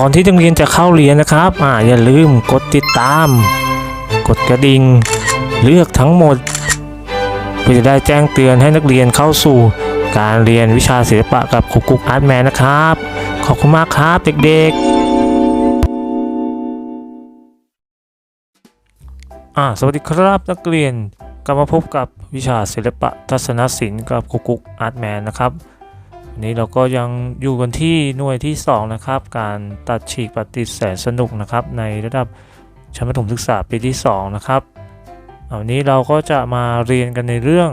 ก่อนที่นักเรียนจะเข้าเรียนนะครับ อ่าอย่าลืมกดติดตาม กดกระดิ่ง เลือกทั้งหมด เพื่อจะได้แจ้งเตือนให้นักเรียนเข้าสู่ การเรียนวิชาศิลปะกับครูกุ๊กอาร์ตแมนนะครับ ขอบคุณมากครับเด็กๆ อ่าสวัสดีครับนักเรียนกลับมาพบกับวิชาศิลปะทัศนศิลป์กับครูกุ๊กอาร์ตแมนนะครับ นี้เราก็ยังอยู่กันที่หน่วยที่ 2 นะครับ การตัดฉีกปฏิดแสนสนุกนะครับ ในระดับชั้นประถมศึกษาปีที่ 2 นะครับเอาวันนี้เราก็จะมาเรียนกันในเรื่อง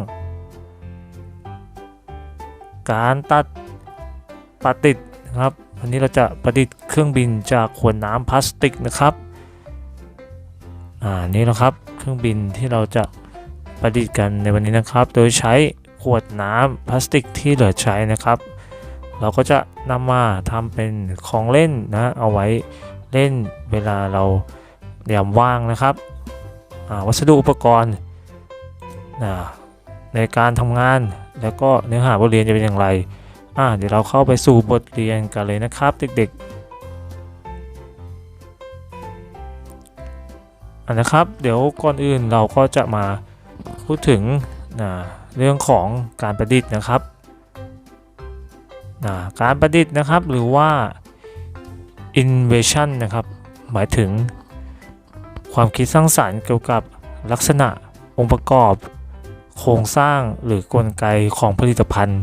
การตัดประดิษฐ์นะครับวันนี้เราจะประดิษฐ์เครื่องบินจากขวดน้ำพลาสติกนะครับอ่านี่นะครับเครื่องบินที่เราจะประดิษฐ์กันในวันนี้นะครับ โดยใช้ขวดน้ำพลาสติกที่เหลือใช้นะครับ เราก็จะนำมาทำเป็นของเล่นนะเอาไว้เล่นเวลาเรายามว่างนะครับอ่าวัสดุอุปกรณ์นะในการทำงานแล้วก็เนื้อหาบทเรียนจะเป็นอย่างไรอ่าเดี๋ยวเราเข้าไปสู่บทเรียนกันเลยนะครับเด็กๆอันนะครับ เดี๋ยวก่อนอื่นเราก็จะมาพูดถึงนะเรื่องของการประดิษฐ์นะครับ นะการประดิษฐ์นะครับหรือว่า invention นะครับ หมายถึงความคิดสร้างสรรค์เกี่ยวกับลักษณะองค์ประกอบ โครงสร้างหรือกลไกของผลิตภัณฑ์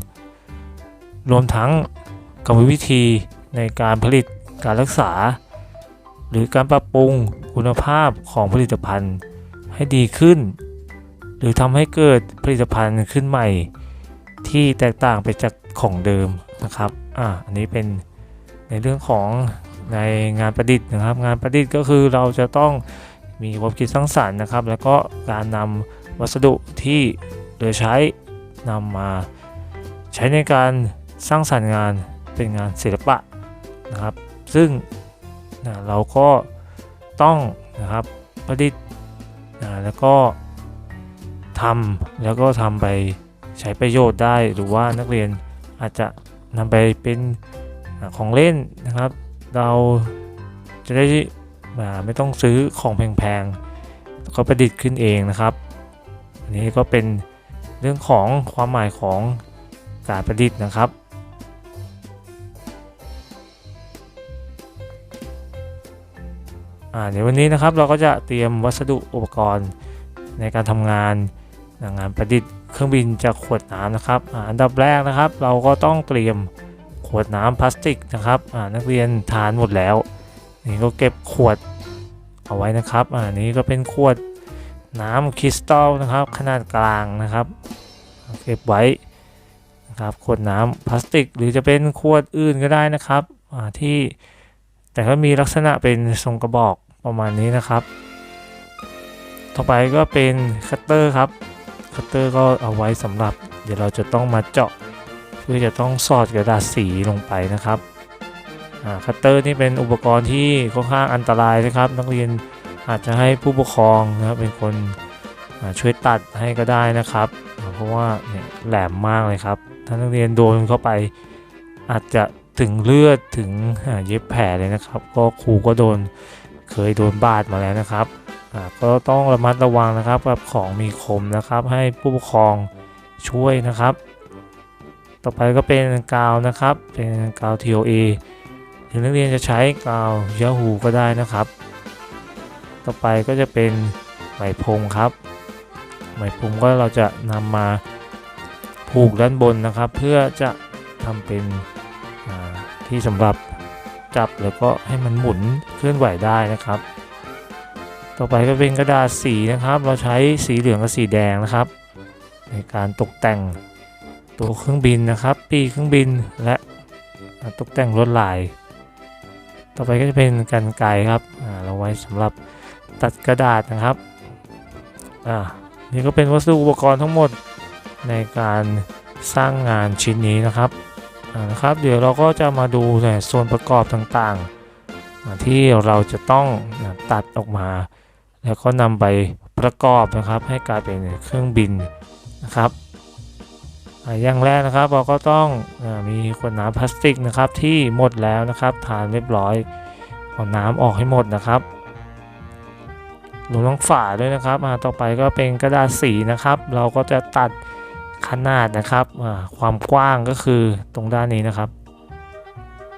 รวมทั้งกรรมวิธีในการผลิตการรักษา หรือการปรับปรุงคุณภาพของผลิตภัณฑ์ให้ดีขึ้น หรือทำให้เกิดผลิตภัณฑ์ขึ้นใหม่ ที่แตกต่างไปจากของเดิม นะครับอ่าอันนี้เป็นในเรื่องของในงานประดิษฐ์นะครับ งานประดิษฐ์ก็คือเราจะต้องมีความคิดสร้างสรรค์นะครับ แล้วก็การนำวัสดุที่เหลือใช้นำมาใช้ในการสร้างสรรค์งานเป็นงานศิลปะนะครับ ซึ่งนะเราก็ต้องนะครับประดิษฐ์นะแล้วก็ทำแล้วก็ทำไปใช้ประโยชน์ได้หรือว่านักเรียนอาจจะ นำไปเป็นของเล่นนะครับ เราจะได้ไม่ต้องซื้อของแพงๆก็ประดิษฐ์ขึ้นเองนะครับ อันนี้ก็เป็นเรื่องของความหมายของการประดิษฐ์นะครับ เดี๋ยววันนี้นะครับเราก็จะเตรียมวัสดุอุปกรณ์ในการทำงานงานประดิษฐ์ รื่องบินจากขวดน้ำนะครับอันดับแรกนะครับ เราก็ต้องเตรียมขวดน้ำพลาสติกนะครับนักเรียนทานหมดแล้ว นี่ก็เก็บขวดเอาไว้นะครับอ่านี้ก็เป็นขวดน้ำคริสตัลนะครับ ขนาดกลางนะครับ เก็บไว้นะครับขวดน้ำพลาสติก หรือจะเป็นขวดอื่นก็ได้นะครับที่แต่ก็มีลักษณะเป็นทรงกระบอกประมาณนี้นะครับ ต่อไปก็เป็นคัตเตอร์ครับ คัตเตอร์ก็เอาไว้สำหรับ เดี๋ยวเราจะต้องมาเจาะ เพื่อจะต้องสอดกระดาษสีลงไปนะครับคัตเตอร์นี่เป็นอุปกรณ์ที่ค่อนข้างอันตรายนะครับ นักเรียนอาจจะให้ผู้ปกครองนะครับเป็นคนช่วยตัดให้ก็ได้นะครับ เพราะว่าเนี่ยแหลมมากเลยครับ ถ้านักเรียนโดนเข้าไป อาจจะถึงเลือดถึงเย็บแผลเลยนะครับ ก็ครูก็โดนเคยโดนบาดมาแล้วนะครับ ก็ต้องระมัดระวังนะครับกับของมีคมนะครับให้ผู้ปกครองช่วยนะครับ ต่อไปก็เป็นกาวนะครับ เป็นกาว TOA ถึงนักเรียนจะใช้กาวยาฮูก็ได้นะครับ ต่อไปก็จะเป็นไหมพรมครับ ไหมพรมก็เราจะนำมาผูกด้านบนนะครับ เพื่อจะทำเป็นที่สำหรับจับแล้วก็ให้มันหมุนเคลื่อนไหวได้นะครับ ต่อไปก็เป็นกระดาษสีนะครับ เราใช้สีเหลืองกับสีแดงนะครับ ในการตกแต่งตัวเครื่องบินนะครับ ปีเครื่องบินและตกแต่งลวดลาย ต่อไปก็จะเป็นกันไกรครับอ่าเราไว้สำหรับตัดกระดาษนะครับอ่านี่ก็เป็นวัสดุอุปกรณ์ทั้งหมดในการสร้างงานชิ้นนี้นะครับอ่านะครับ เดี๋ยวเราก็จะมาดูในส่วนประกอบต่างๆ ที่เราจะต้องตัดออกมา แล้วก็นำไปประกอบนะครับให้กลายเป็นเครื่องบินนะครับอย่างแรกนะครับเราก็ต้องอมีขวดน้ำพลาสติกนะครับที่หมดแล้วนะครับทานเรียบร้อยเอาน้ำออกให้หมดนะครับรวมทั้งฝาด้วยนะครับอ่าต่อไปก็เป็นกระดาษสีนะครับ เราก็จะตัดขนาดนะครับความกว้างก็คือตรงด้านนี้นะครับ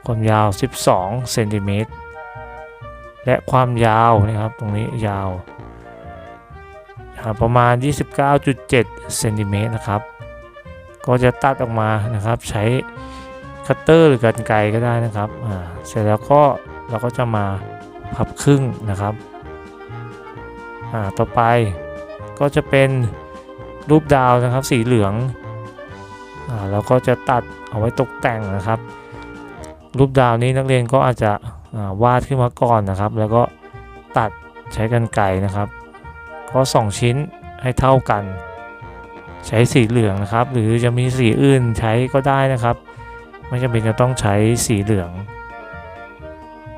ความยาว 12 เซนติเมตร และความยาวนะครับตรงนี้ยาวประมาณ 29.7 เซนติเมตรนะครับ ก็จะตัดออกมานะครับ ใช้คัตเตอร์หรือกรรไกรก็ได้นะครับอ่าเสร็จแล้วก็เราก็จะมาพับครึ่งนะครับอ่าต่อไปก็จะเป็นรูปดาวนะครับสีเหลืองอ่าเราก็จะตัดเอาไว้ตกแต่งนะครับ รูปดาวนี้นักเรียนก็อาจจะ วาดขึ้นมาก่อนนะครับ แล้วก็ตัดใช้กรรไกรนะครับ ก็ 2 ชิ้นให้เท่ากัน ใช้สีเหลืองนะครับ หรือจะมีสีอื่นใช้ก็ได้นะครับ ไม่จำเป็นจะต้องใช้สีเหลือง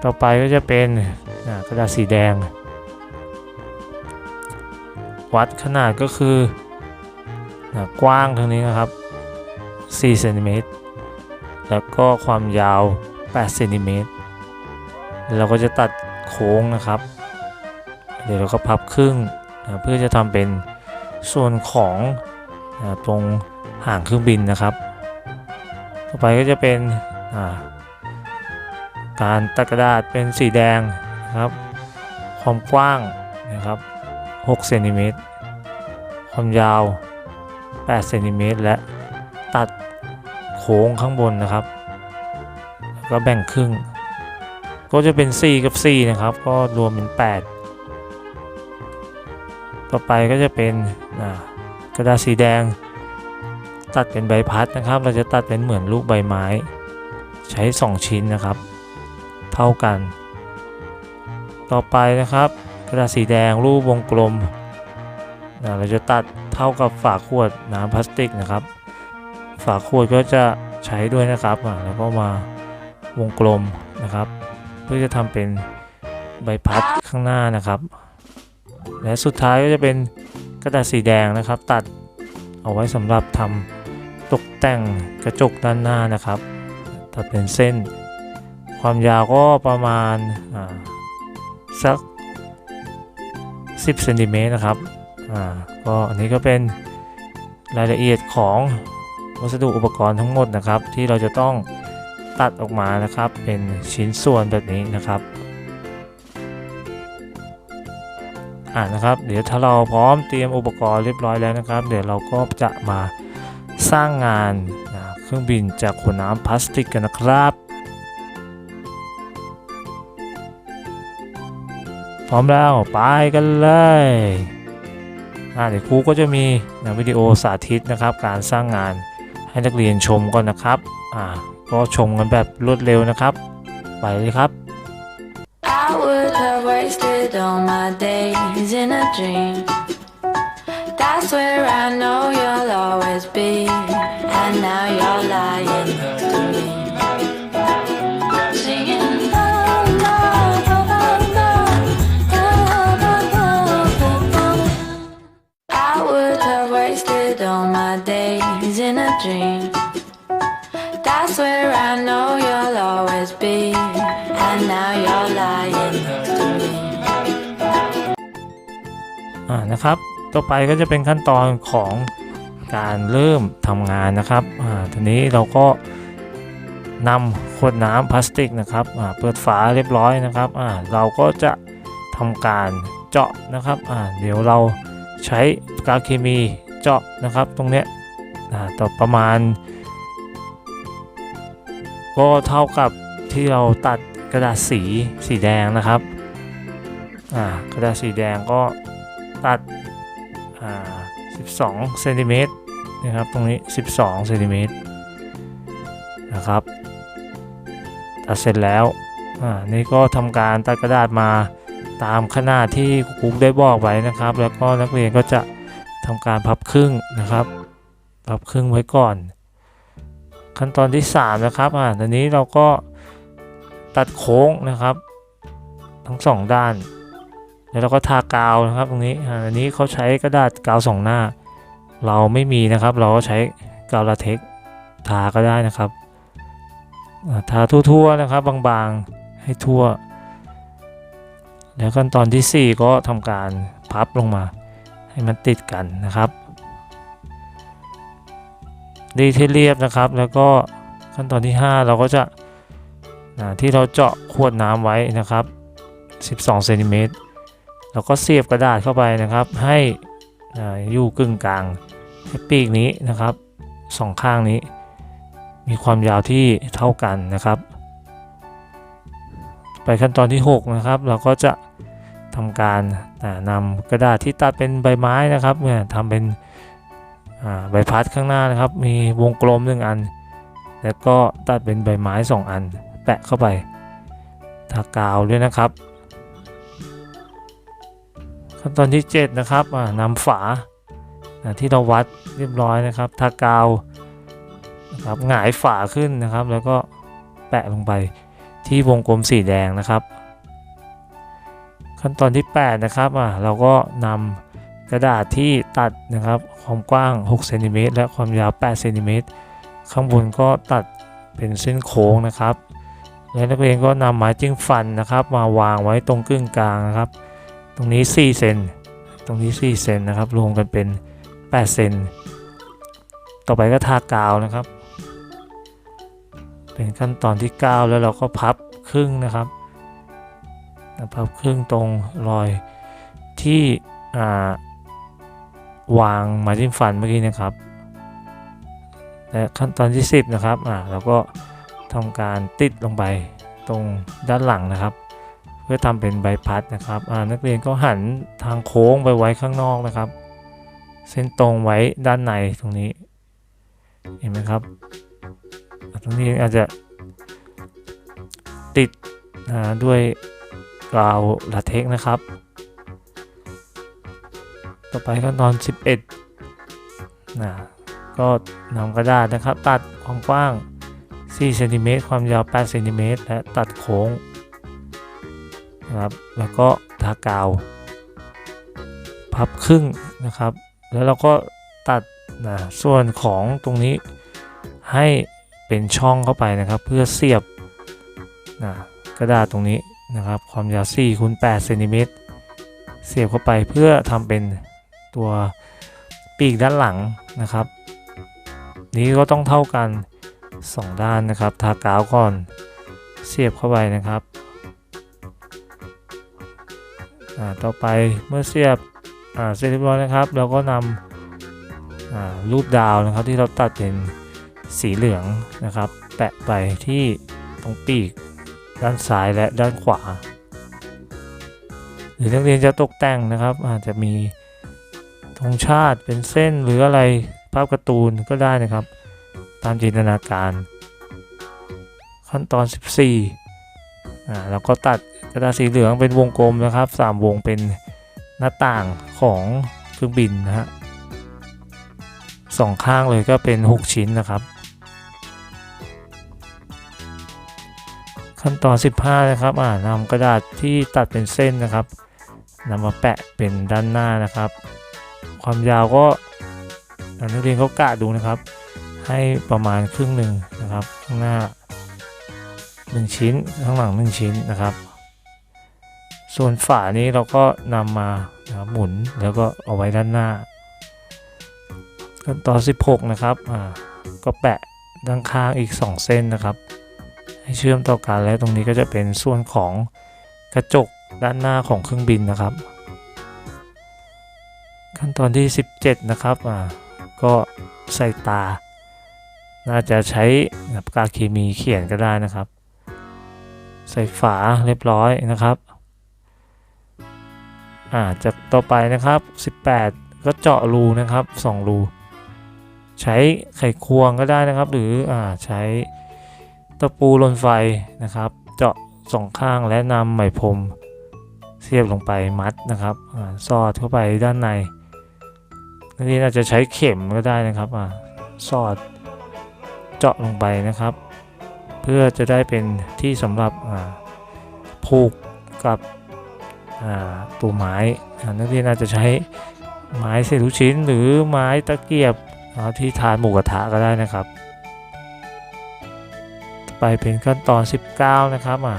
ต่อไปก็จะเป็นกระดาษสีแดง วัดขนาดก็คือกว้างเท่านี้นะครับ4เซนติเมตรแล้วก็ความยาว8เซนติเมตร เราก็จะตัดโค้งนะครับ เดี๋ยวเราก็พับครึ่งนะเพื่อจะทำเป็นส่วนของนะตรงห่างเครื่องบินนะครับ ต่อไปก็จะเป็นการตัดกระดาษเป็นสีแดงนะครับ ความกว้างนะครับ6เซนติเมตรความยาว8เซนติเมตรและตัดโค้งข้างบนนะครับ แล้วก็แบ่งครึ่ง ก็จะเป็น 4 กับ 4 นะครับ ก็รวมเป็น 8 ต่อไปก็จะเป็นกระดาษสีแดง ตัดเป็นใบพัดนะครับ เราจะตัดเป็นเหมือนลูกใบไม้ ใช้ 2 ชิ้นนะครับ เท่ากัน ต่อไปนะครับ กระดาษสีแดงรูปวงกลมนะเราจะตัดเท่ากับฝาขวดน้ำพลาสติกนะครับ ฝาขวดก็จะใช้ด้วยนะครับแล้วก็มาวงกลมนะครับ เพื่อจะทำเป็นใบพัดข้างหน้านะครับ และสุดท้ายก็จะเป็นกระดาษสีแดงนะครับ ตัดเอาไว้สำหรับทำตกแต่งกระจกด้านหน้านะครับตัดเป็นเส้น ความยาวก็ประมาณาสัก 10เซนติเมตรนะครับก็อันนี้ก็เป็นรายละเอียดของวัสดุอุปกรณ์ทั้งหมดนะครับ ที่เราจะต้อง ตัดออกมานะครับ เป็นชิ้นส่วนแบบนี้นะครับอ่านะครับ เดี๋ยวถ้าเราพร้อมเตรียมอุปกรณ์เรียบร้อยแล้วนะครับ เดี๋ยวเราก็จะมาสร้างงานเครื่องบินจากขวดน้ำพลาสติกกันนะครับ พร้อมแล้วไปกันเลยอ่าเดี๋ยวครูก็จะมีนะวิดีโอสาธิตนะครับ การสร้างงานให้นักเรียนชมก่อนนะครับอ่า ก็ชมกันแบบรวดเร็วนะครับ ไปเลยครับ I would have wasted all my days in a dream. That's where I know you'll always be. And now you're lying นะครับ ต่อไปก็จะเป็นขั้นตอนของการเริ่มทำงานนะครับอ่าทีนี้เราก็นำขวดน้ำพลาสติกนะครับอ่าเปิดฝาเรียบร้อยนะครับอ่าเราก็จะทำการเจาะนะครับอ่าเดี๋ยวเราใช้กกาเคมีเจาะนะครับตรงเนี้ยอ่าต่อประมาณ ก็เท่ากับที่เราตัดกระดาษสีสีแดงนะครับอ่ากระดาษสีแดงก็ ตัด12เซนติเมตรนะครับตรงนี้ 12เซนติเมตรนะครับตัดเสร็จแล้วอ่านี่ก็ทำการตัดกระดาษมาตามขนาดที่ครูได้บอกไว้นะครับ แล้วก็นักเรียนก็จะทำการพับครึ่งนะครับพับครึ่งไว้ก่อน ขั้นตอนที่ 3 นะครับอ่าตอนนี้เราก็ตัดโค้งนะครับ ทั้งสองด้าน แล้วเราก็ทากาวนะครับ ตรงนี้อันนี้เขาใช้กระดาษกาวสองหน้า เราไม่มีนะครับ เราก็ใช้กาวลาเท็กทาก็ได้นะครับทาทั่วๆนะครับ บางๆให้ทั่ว แล้วขั้นตอนที่ 4 ก็ทำการพับลงมา ให้มันติดกันนะครับ ดีที่เรียบนะครับ แล้วก็ขั้นตอนที่ 5 เราก็จะที่เราเจาะขวดน้ำไว้นะครับ 12เซนติเมตร แล้วก็เสียบกระดาษเข้าไปนะครับ ให้อยู่กึ่งกลางให้ปีกนี้นะครับสองข้างนี้ มีความยาวที่เท่ากันนะครับ ไปขั้นตอนที่ 6 นะครับ เราก็จะทำการอ่านำกระดาษที่ตัดเป็นใบไม้นะครับเนี่ยทำเป็นใบพัดข้างหน้านะครับ มีวงกลมหนึ่งอัน แล้วก็ตัดเป็นใบไม้ 2 อัน แปะเข้าไป ทากาวด้วยนะครับ ขั้นตอนที่ 7 นะครับอ่านำฝาที่เราวัดเรียบร้อยนะครับ ทากาวนะครับหงายฝาขึ้นนะครับ แล้วก็แปะลงไปที่วงกลมสีแดงนะครับ ขั้นตอนที่ 8 นะครับอ่าเราก็นำกระดาษที่ตัดนะครับความกว้าง6เซนติเมตรและความยาว8เซนติเมตรข้างบนก็ตัดเป็นเส้นโค้งนะครับ และนักเรียนก็นำไม้จิ้งฟันนะครับ มาวางไว้ตรงกึ่งกลางนะครับ ตรงนี้4เซนตรงนี้4เซนนะครับรวมกันเป็น8เซนต่อไปก็ทากาวนะครับ เป็นขั้นตอนที่ 9 แล้วเราก็พับครึ่งนะครับพับครึ่งตรงรอยที่วางม้จิ้มฟันเมื่อกี้นะครับและขั้นตอนที่ 10 นะครับอ่าเราก็ทำการติดลงไปตรงด้านหลังนะครับ เพื่อทำเป็นใบพัดนะครับนักเรียนก็หันทางโค้งไปไว้ข้างนอกนะครับ เส้นตรงไว้ด้านในตรงนี้ เห็นไหมครับ ตรงนี้อาจจะติดด้วยกาวลาเท็กนะครับ ต่อไปขั้นตอน 11นะก็นำกระดาษนะครับ ตัดความกว้าง4เซนติเมตรความยาว8เซนติเมตรและตัดโค้ง นะครับ แล้วก็ทากาว พับครึ่งนะครับ แล้วเราก็ตัดนะส่วนของตรงนี้ให้เป็นช่องเข้าไปนะครับ เพื่อเสียบนะกระดาษตรงนี้นะครับ ความยาว4คูณ8เซนติเมตรเสียบเข้าไปเพื่อทำเป็นตัวปีกด้านหลังนะครับ นี้ก็ต้องเท่ากัน 2 ด้านนะครับ ทากาวก่อน เสียบเข้าไปนะครับ ต่อไปเมื่อเสียบเสร็จเรียบร้อยนะครับ เราก็นำรูปดาวนะครับ ที่เราตัดเป็นสีเหลืองนะครับ แปะไปที่ตรงปีกด้านซ้ายและด้านขวา หรือนักเรียนจะตกแต่งนะครับ อาจจะมีธงชาติเป็นเส้นหรืออะไรภาพการ์ตูนก็ได้นะครับ ตามจินตนาการ ขั้นตอน 14อ่าเราก็ตัด กระดาษสีเหลืองเป็นวงกลมนะครับ 3 วงเป็นหน้าต่างของเครื่องบินนะฮะสองข้างเลยก็เป็น 6 ชิ้นนะครับ ขั้นตอน 15 นะครับอ่านำกระดาษที่ตัดเป็นเส้นนะครับนำมาแปะเป็นด้านหน้านะครับ ความยาวก็อ่านักเรียนเขากะดูนะครับ ให้ประมาณครึ่งหนึ่งนะครับ ข้างหน้า 1 ชิ้นข้างหลัง 1 ชิ้นนะครับ ส่วนฝานี้เราก็นำมานะหมุนแล้วก็เอาไว้ด้านหน้าขั้นตอน 16 นะครับอ่าก็แปะด้านข้างอีก 2 เส้นนะครับ ให้เชื่อมต่อกันและตรงนี้ก็จะเป็นส่วนของกระจกด้านหน้าของเครื่องบินนะครับ ขั้นตอนที่ 17 นะครับอ่าก็ใส่ตา น่าจะใช้ปากกาเคมีเขียนก็ได้นะครับ ใส่ฝาเรียบร้อยนะครับ อ่าจากต่อไปนะครับ 18 ก็เจาะรูนะครับ 2 รู ใช้ไขควงก็ได้นะครับ หรืออ่าใช้ตะปูลนไฟนะครับ เจาะสองข้างและนำไหมพรมเสียบลงไปมัดนะครับอ่าสอดเข้าไปด้านในนักเรียนอาจจะใช้เข็มก็ได้นะครับอ่าสอดเจาะลงไปนะครับ เพื่อจะได้เป็นที่สำหรับผูกกับ ตัวไม้อ่นักเรียนอาจจะใช้ไม้เศษลูกชิ้น หรือไม้ตะเกียบที่ทานหมูกระทะก็ได้นะครับ ไปเป็นขั้นตอน 19 นะครับอ่า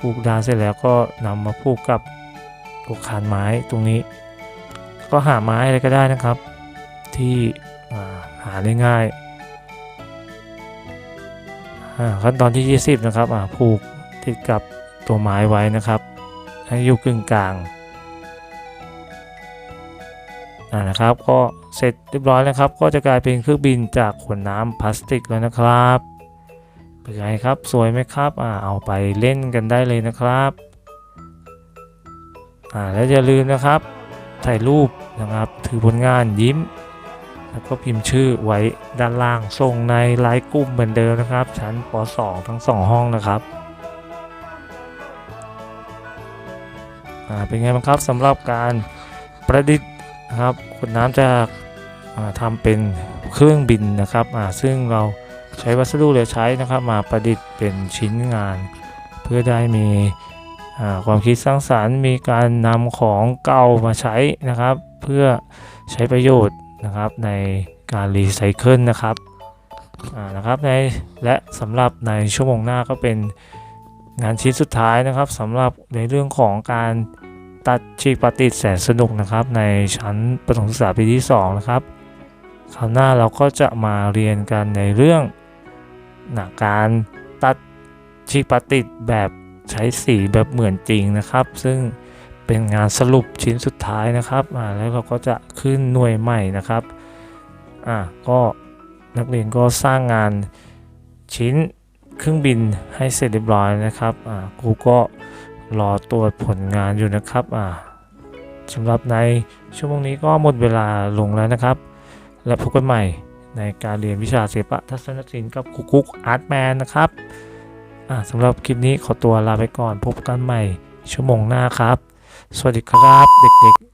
ผูกดานเสร็จแล้วก็นำมาผูกกับตัวคานไม้ตรงนี้ ก็หาไม้อะไรก็ได้นะครับ ที่หาได้ง่ายขั้นตอนที่ 20 นะครับผูกติดกับตัวไม้ไว้นะครับ ให้อยู่กึ่งกลางนะครับ ก็เสร็จเรียบร้อยแล้วครับ ก็จะกลายเป็นเครื่องบินจากขวดน้ำพลาสติกแล้วนะครับเป็นไงครับสวยไหมครับอ่าเอาไปเล่นกันได้เลยนะครับอ่าแล้วอย่าลืมนะครับถ่ายรูปนะครับถือผลงานยิ้ม แล้วก็พิมพ์ชื่อไว้ด้านล่างส่งในไลน์กลุ่มเหมือนเดิมนะครับ ชั้นป .2 ทั้ง 2 ห้องนะครับ เป็นไงบ้างครับสำหรับการประดิษฐ์ครับขวดน้ำจากาทำเป็นเครื่องบินนะครับซึ่งเราใช้วัสดุเหลือใช้นะครับมาประดิษฐ์เป็นชิ้นงาน เพื่อได้มีความคิดสร้างสารรค์ มีการนำของเก่ามาใช้นะครับ เพื่อใช้ประโยชน์นะครับในการรีไซเคิลนะครับนะครับในและสำหรับในชั่วโมงหน้าก็เป็น งานชิ้นสุดท้ายนะครับสำหรับในเรื่องของการตัดฉีกปฏิดแสนสนุกนะครับ ในชั้นประถมศึกษาปีที่2นะครับคราวหน้าเราก็จะมาเรียนกันในเรื่องนะการตัดฉีกปฏิดแบบใช้สีแบบเหมือนจริงนะครับ ซึ่งเป็นงานสรุปชิ้นสุดท้ายนะครับแล้วเราก็จะขึ้นหน่วยใหม่นะครับอ่าก็นักเรียนก็สร้างงานชิ้น เครื่องบินให้เสร็จเรียบร้อยนะครับอ่าครูก็รอตรวจผลงานอยู่นะครับอ่าสำหรับในชั่วโมงนี้ก็หมดเวลาลงแล้วนะครับ และพบกันใหม่ในการเรียนวิชาศิลปะทัศนศิลป์กับครูกุ๊กอาร์ตแมนนะครับอ่าสำหรับคลิปนี้ขอตัวลาไปก่อนพบกันใหม่ชั่วโมงหน้าครับ สวัสดีครับเด็กๆ